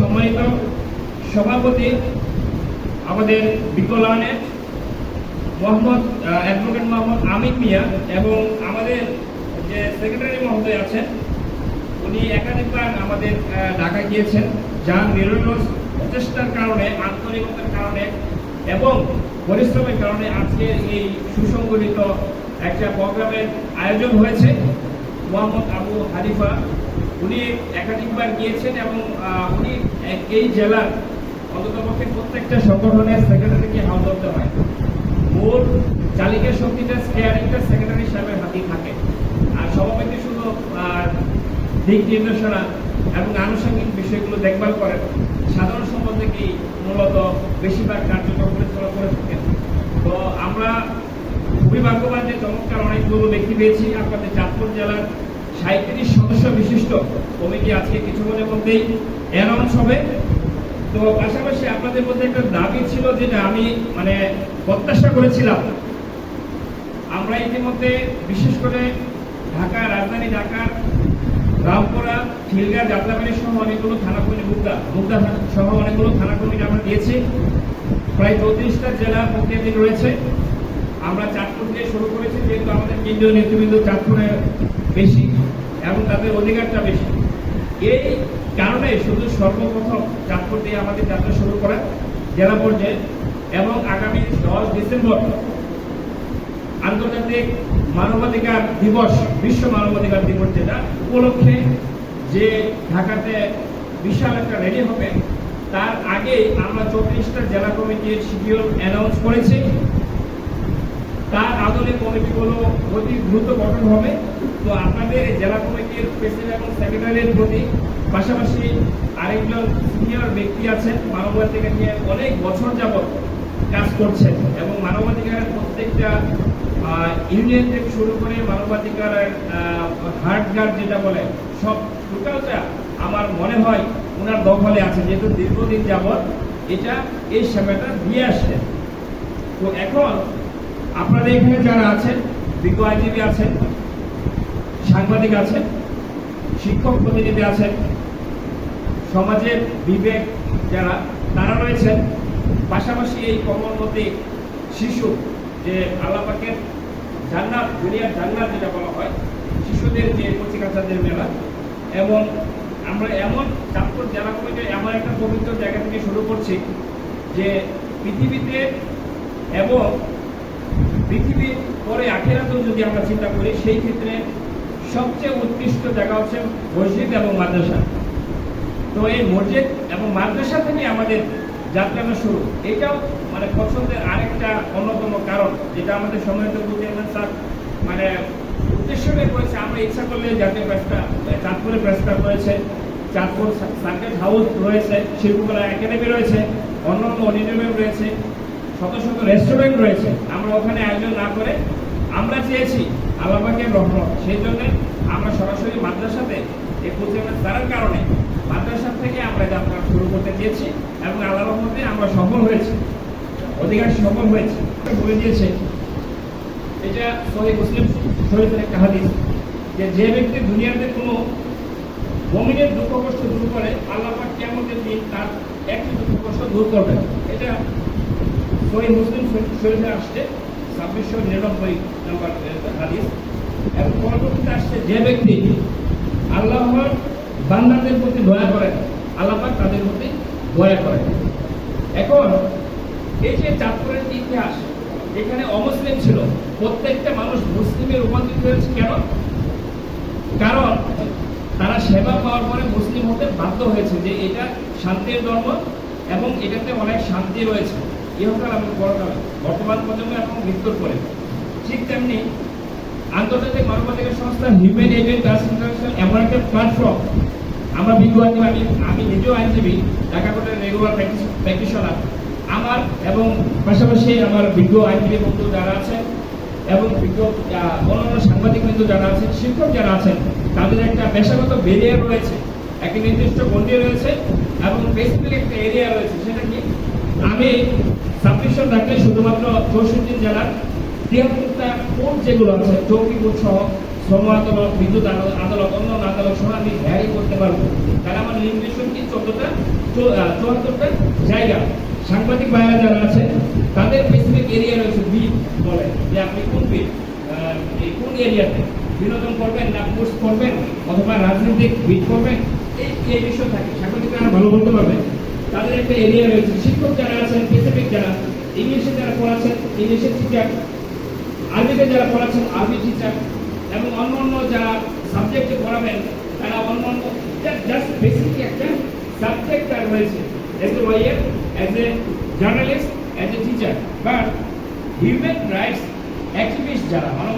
সম্মানিত সভাপতি, আমাদের বিকলায়নের মোহাম্মদ অ্যাডভোকেট মোহাম্মদ আমিন মিয়া এবং আমাদের যে সেক্রেটারি মহোদয় আছেন, উনি একাধিকবার আমাদের ঢাকা গিয়েছেন যার নিরলস প্রচেষ্টার কারণে, আন্তরিকতার কারণে এবং পরিশ্রমের কারণে আজকে এই সুসংগঠিত একটা প্রোগ্রামের আয়োজন হয়েছে। মোহাম্মদ আবু হানিফা উনি একাধিকবার গিয়েছেন এবং উনি এই জেলার অন্ততপক্ষে প্রত্যেকটা সংগঠনের সেক্রেটারিকে হাল ধরতে হয়। মূল চালিকা শক্তিটা স্টেয়ারিংটা সেক্রেটারি সাহেবের হাতেই থাকে। আর সভাপতি শুধু দিক নির্দেশনা এবং আনুষঙ্গিক বিষয়গুলো দেখভাল করেন। সাধারণ সম্পাদকই মূলত বেশিরভাগ কার্যক্রম পরিচালনা করে থাকেন। তো আমরা খুবই ভাগ্যবান যে চমৎকার অনেকগুলো ব্যক্তি পেয়েছি। আপনাদের চাঁদপুর জেলার সাঁত্রিশ সদস্য বিশিষ্ট কমিটি আজকে কিছুক্ষণের মধ্যেই অ্যানাউন্স হবে। তো পাশাপাশি আপনাদের মধ্যে একটা দাবি ছিল যেটা আমি মানে প্রত্যাশা করেছিলাম। আমরা ইতিমধ্যে বিশেষ করে ঢাকা, রাজধানী ঢাকার রামপুরা, খিলগা, যাত্রাবাড়ি সহ অনেকগুলো থানা কমিটি মুগদা মুগদা সহ অনেকগুলো থানা আমরা দিয়েছি। প্রায় চৌত্রিশটা জেলা প্রতিনিধি রয়েছে। আমরা চাঁদপুর দিয়ে শুরু করেছি, যেহেতু আমাদের কেন্দ্রীয় নেতৃবৃন্দ চাঁদপুরে বেশি এবং তাদের অধিকারটা বেশি। এই কারণে শুধু সর্বপ্রথম চাঁদপুর দিয়ে আমাদের যাত্রা শুরু করা জেলা পর্যায়ে এবং আগামী দশ ডিসেম্বর আন্তর্জাতিক মানবাধিকার দিবস, বিশ্ব মানবাধিকার দিবস যেটা, উপলক্ষে যে ঢাকাতে বিশাল একটা রেলি হবে, তার আগে আমরা চব্বিশটা জেলা কমিটির শিডিউল অ্যানাউন্স করেছি। তার আদলে কমিটিগুলো অতি দ্রুত গঠন হবে। তো আপনাদের জেলা কমিটির প্রেসিডেন্ট এবং সেক্রেটারির প্রতি পাশাপাশি আরেকজন সিনিয়র ব্যক্তি আছেন, মানবাধিকার নিয়ে অনেক বছর যাবত কাজ করছেন এবং মানবাধিকারের প্রত্যেকটা ইউনিয়ন থেকে শুরু করে মানবাধিকারের হার্ড গার্ড যেটা বলে, সব টোটালটা আমার মনে হয় ওনার দখলে আছে, যেহেতু দীর্ঘদিন যাবৎ এটা এই সেবাটা দিয়ে আসছে। তো এখন আপনাদের এখানে যারা আছেন বিজ্ঞ আইনজীবী আছেন, সাংবাদিক আছেন, শিক্ষক প্রতিনিধি আছেন, সমাজের বিবেক যারা, তারা রয়েছেন। পাশাপাশি এই কমলমতি শিশু যে আল্লাপাকের জান্নাত, দুনিয়ার জান্নাত যেটা বলা হয়, শিশুদের যে কচিকাচাদের মেলা, এবং আমরা এমন চাঁদপুর জেলা কমিটি এমন একটা পবিত্র জায়গা থেকে শুরু করছি যে পৃথিবীতে এবং পৃথিবীর পরে আখেরাতেও যদি আমরা চিন্তা করি, সেই ক্ষেত্রে সবচেয়ে উৎকৃষ্ট জায়গা হচ্ছে মসজিদ এবং মাদ্রাসা। তো এই মসজিদ এবং মাদ্রাসা থেকে আমাদের যাত্রাটা শুরু, এটাও মানে পছন্দের আরেকটা অন্যতম কারণ, যেটা আমাদের সম্মানিত চেয়ারম্যান স্যার। মানে উদ্দেশ্য করেছে আমরা ইচ্ছা করলে জাতীয় প্রেসটা চাঁদপুরে প্রেস ক্লাব রয়েছে, চাঁদপুর সার্কেট হাউস রয়েছে, শিল্পকলা একাডেমি রয়েছে অন্য অন্য অডিটোরিয়াম রয়েছে। শত শত রেস্টুরেন্ট রয়েছে। আমরা ওখানে আয়োজন না করে আমরা চেয়েছি আল্লাহকে রহমত। সেই জন্য আমরা সরাসরি মাদ্রাসাতে এই প্রতিযোগিতা করার কারণে মাদ্রাসা থেকে আমরা যাত্রা শুরু করতে চেয়েছি এবং আল্লাহ রহমতে আমরা সফল হয়েছি। অধিকাংশ সফল হয়েছে। বলে দিয়েছে, এটা সহি মুসলিম শরীফের একটা হাদিস যে যে ব্যক্তি দুনিয়াতে কোনো মমিনের দুঃখ কষ্ট দূর করে আল্লাহ কেমন দিন তার একটি দুঃখ কষ্ট দূর করবে এটা সহি মুসলিম শরীফে আসছে। ছাব্বিশশো নিরানব্বই নম্বর হাদিস। এবং পরবর্তীতে আসছে যে ব্যক্তি আল্লাহর বান্দাদের প্রতি দয়া করেন, আল্লাহ তাদের প্রতি দয়া করেন। এখন এই যে চাঁদপুরের ইতিহাস, এখানে অমুসলিম ছিল। প্রত্যেকটা মানুষ মুসলিমে রূপান্তরিত হয়েছে কেন? কারণ তারা সেবা পাওয়ার পরে মুসলিম হতে বাধ্য হয়েছে যে এটা শান্তির ধর্ম এবং এটাতে অনেক শান্তি রয়েছে। ইহকাল এবং পরকালে বর্তমান প্রজন্ম এবং মৃত্যুর পরে। ঠিক তেমনি আন্তর্জাতিক মানবাধিকার সংস্থা হিউম্যান এজেন্ট ইন্টারন্যাশনাল এমন একটা প্ল্যাটফর্ম আমরা বিজ্ঞ আমি আমি নিজেও আইনজীবী, ঢাকা কোর্টের রেগুলার প্র্যাকটিশনার আমার এবং পাশাপাশি আমার বিজ্ঞ আইনজীবী বন্ধু যারা আছেন এবং বিজ্ঞ অন্যান্য সাংবাদিক বন্ধু যারা আছেন, শিক্ষক যারা আছেন, তাদের একটা পেশাগত বেরিয়ার রয়েছে। একটি নির্দিষ্ট গণ্ডি রয়েছে এবং স্পেসিফিক একটা এরিয়া রয়েছে, সেটা কি? আমি সাবমিশন রাখলে শুধুমাত্র চৌষট্টি জেলার তিয়াত্তরটা কোর্ট যেগুলো আছে চৌকি কোর্ট সহ শ্রম আদালত, বিদ্যুৎ আদালত আদালত, অন্য অন্য আদালত সহ আমি ভ্যারি করতে পারব। তাহলে আমার লিমিটেশন কি? চোদ্দটা চুয়াত্তরটা জায়গা। সাংবাদিক ভাইরা যারা আছে, তাদের স্পেসিফিক এরিয়া রয়েছে বিট বলে, যে আপনি কোন বিট কোন এরিয়াতে বিনোদন করবেন না পোস্ট করবেন অথবা রাজনৈতিক বিট করবেন? এই এই বিষয় থাকে। সাংবাদিকরা ভালো বলতে পারবেন তাদের একটা এরিয়া রয়েছে। শিক্ষক যারা আছেন যারা ইংলিশে যারা পড়াচ্ছেন ইংলিশের টিচার আরবিতে যারা পড়াচ্ছেন, আরবি টিচার এবং অন্য অন্য যারা সাবজেক্টে পড়াবেন, তারা অন্য জাস্ট বেসিক একটা সাবজেক্ট তার রয়েছে as a lawyer as a journalist as a teacher but human rights activist যারা, মানবাধিকার